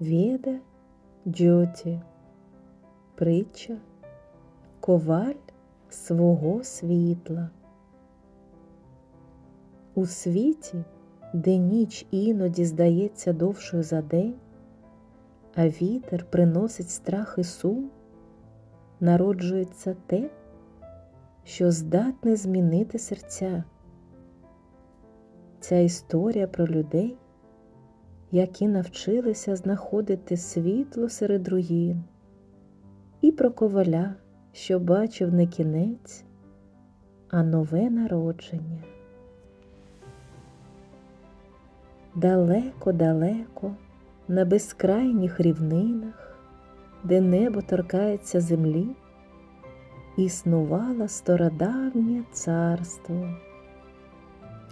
Веда Джоті, притча, коваль свого світла. У світі, де ніч іноді здається довшою за день, а вітер приносить страх і сум, народжується те, що здатне змінити серця. Ця історія про людей, які навчилися знаходити світло серед руїн, і про коваля, що бачив не кінець, а нове народження. Далеко-далеко, на безкрайніх рівнинах, де небо торкається землі, існувало стародавнє царство.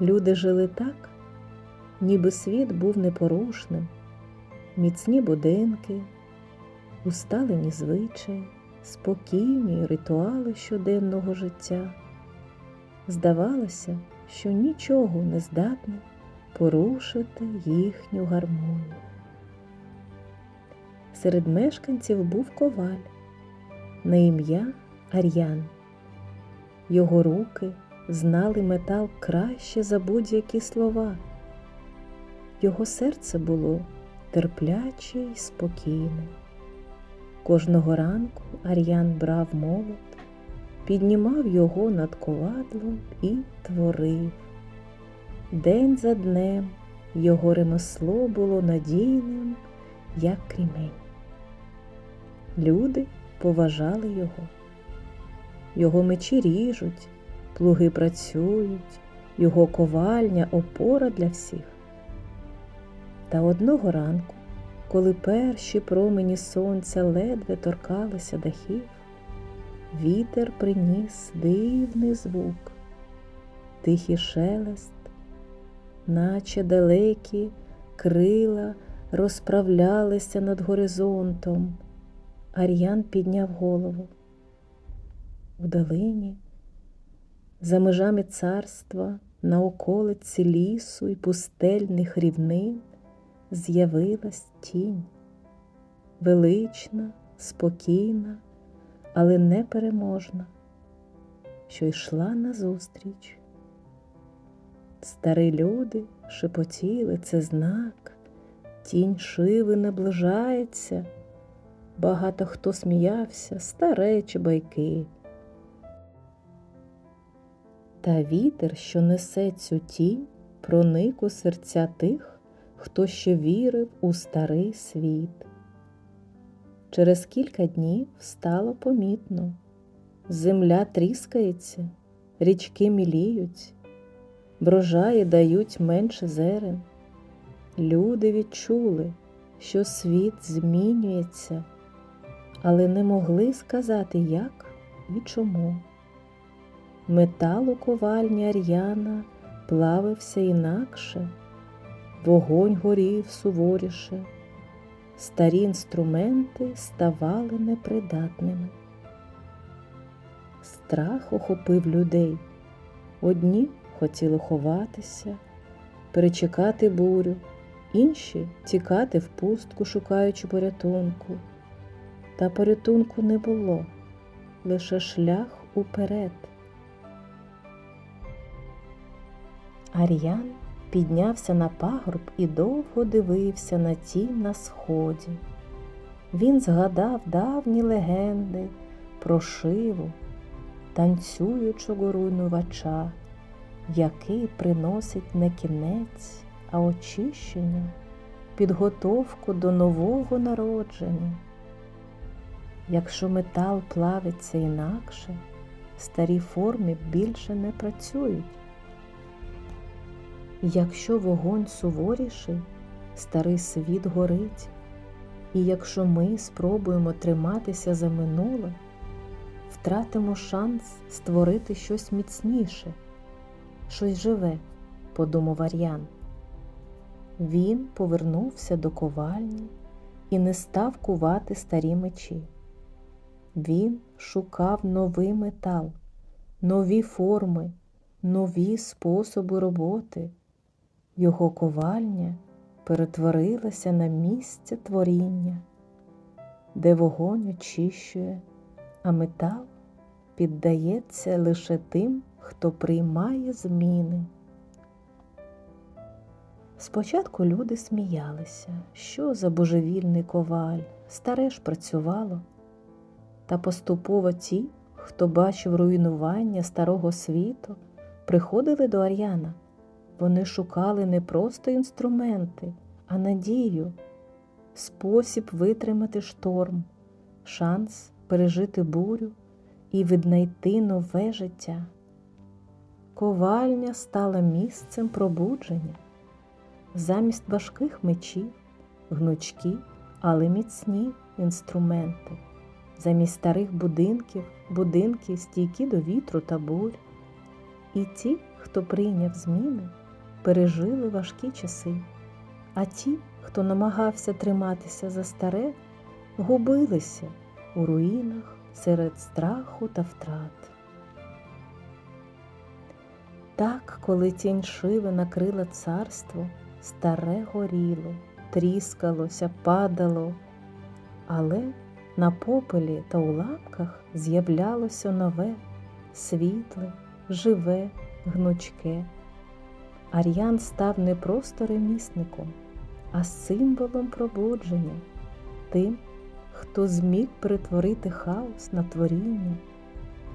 Люди жили так, ніби світ був непорушним, міцні будинки, усталені звичаї, спокійні ритуали щоденного життя. Здавалося, що нічого не здатне порушити їхню гармонію. Серед мешканців був коваль на ім'я Ар'ян. Його руки знали метал краще за будь-які слова. Його серце було терпляче й спокійне. Кожного ранку Ар'ян брав молот, піднімав його над ковадлом і творив. День за днем його ремесло було надійним, як крімень. Люди поважали його. Його мечі ріжуть, плуги працюють, його ковальня опора для всіх. Та одного ранку, коли перші промені сонця ледве торкалися дахів, вітер приніс дивний звук, тихий шелест, наче далекі крила розправлялися над горизонтом. Ар'ян підняв голову. У долині, за межами царства, на околиці лісу і пустельних рівнин з'явилась тінь, велична, спокійна, але непереможна, що йшла назустріч. Старі люди шепотіли це знак, тінь шиви наближається. Багато хто сміявся, старечі байки. Та вітер, що несе цю тінь, проник у серця тих, хто ще вірив у старий світ. Через кілька днів стало помітно, земля тріскається, річки міліють, брожаї дають менше зерен. Люди відчули, що світ змінюється, але не могли сказати, як і чому. Метал у ковальні Ар'яна плавився інакше, вогонь горів суворіше, старі інструменти ставали непридатними. Страх охопив людей. Одні хотіли ховатися, перечекати бурю, інші тікати в пустку, шукаючи порятунку. Та порятунку не було, лише шлях уперед. Ар'ян піднявся на пагорб і довго дивився на тінь на сході. Він згадав давні легенди про шиву, танцюючого руйнувача, який приносить не кінець, а очищення, підготовку до нового народження. Якщо метал плавиться інакше, старі форми більше не працюють. Якщо вогонь суворіший, старий світ горить, і якщо ми спробуємо триматися за минуле, втратимо шанс створити щось міцніше, щось живе, подумав Ар'ян. Він повернувся до ковальні і не став кувати старі мечі. Він шукав новий метал, нові форми, нові способи роботи. Його ковальня перетворилася на місце творіння, де вогонь очищує, а метал піддається лише тим, хто приймає зміни. Спочатку люди сміялися, що за божевільний коваль, старе ж працювало, та поступово ті, хто бачив руйнування старого світу, приходили до Ар'яна. Вони шукали не просто інструменти, а надію, спосіб витримати шторм, шанс пережити бурю і віднайти нове життя. Ковальня стала місцем пробудження. Замість важких мечів, гнучкі, але міцні інструменти, замість старих будинків, будинки стійкі до вітру та бурь. І ті, хто прийняв зміни, пережили важкі часи, а ті, хто намагався триматися за старе, губилися у руїнах серед страху та втрат. Так, коли тінь шиви накрила царство, старе горіло, тріскалося, падало, але на попелі та уламках з'являлося нове, світле, живе, гнучке. Ар'ян став не просто ремісником, а символом пробудження, тим, хто зміг перетворити хаос на творіння,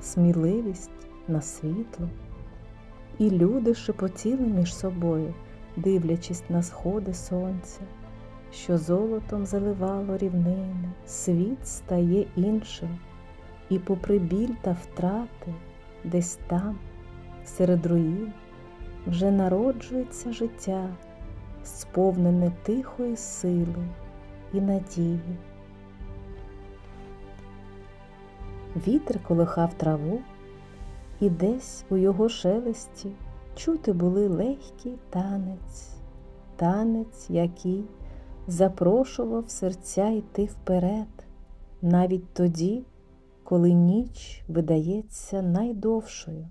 сміливість на світло. І люди шепотіли між собою, дивлячись на сходи сонця, що золотом заливало рівнини, світ стає іншим, і попри біль та втрати, десь там, серед руїн, вже народжується життя, сповнене тихої сили і надії. Вітер колихав траву, і десь у його шелесті чути були легкий танець, танець, який запрошував серця йти вперед, навіть тоді, коли ніч видається найдовшою.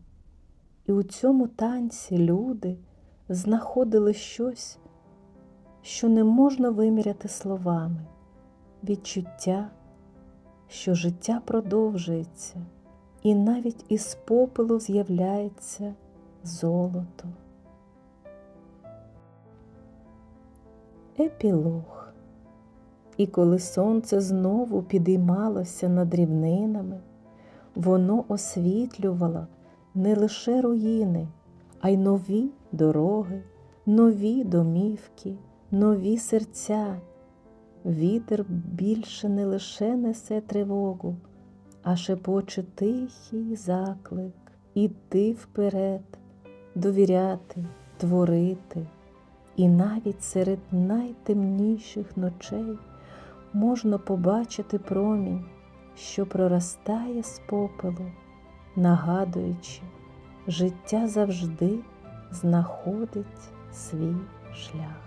І у цьому танці люди знаходили щось, що не можна виміряти словами, відчуття, що життя продовжується, і навіть із попелу з'являється золото. Епілог. І коли сонце знову підіймалося над рівнинами, воно освітлювало не лише руїни, а й нові дороги, нові домівки, нові серця. Вітер більше не лише несе тривогу, а шепоче тихий заклик іти вперед, довіряти, творити. І навіть серед найтемніших ночей можна побачити промінь, що проростає з попелу, нагадуючи, життя завжди знаходить свій шлях.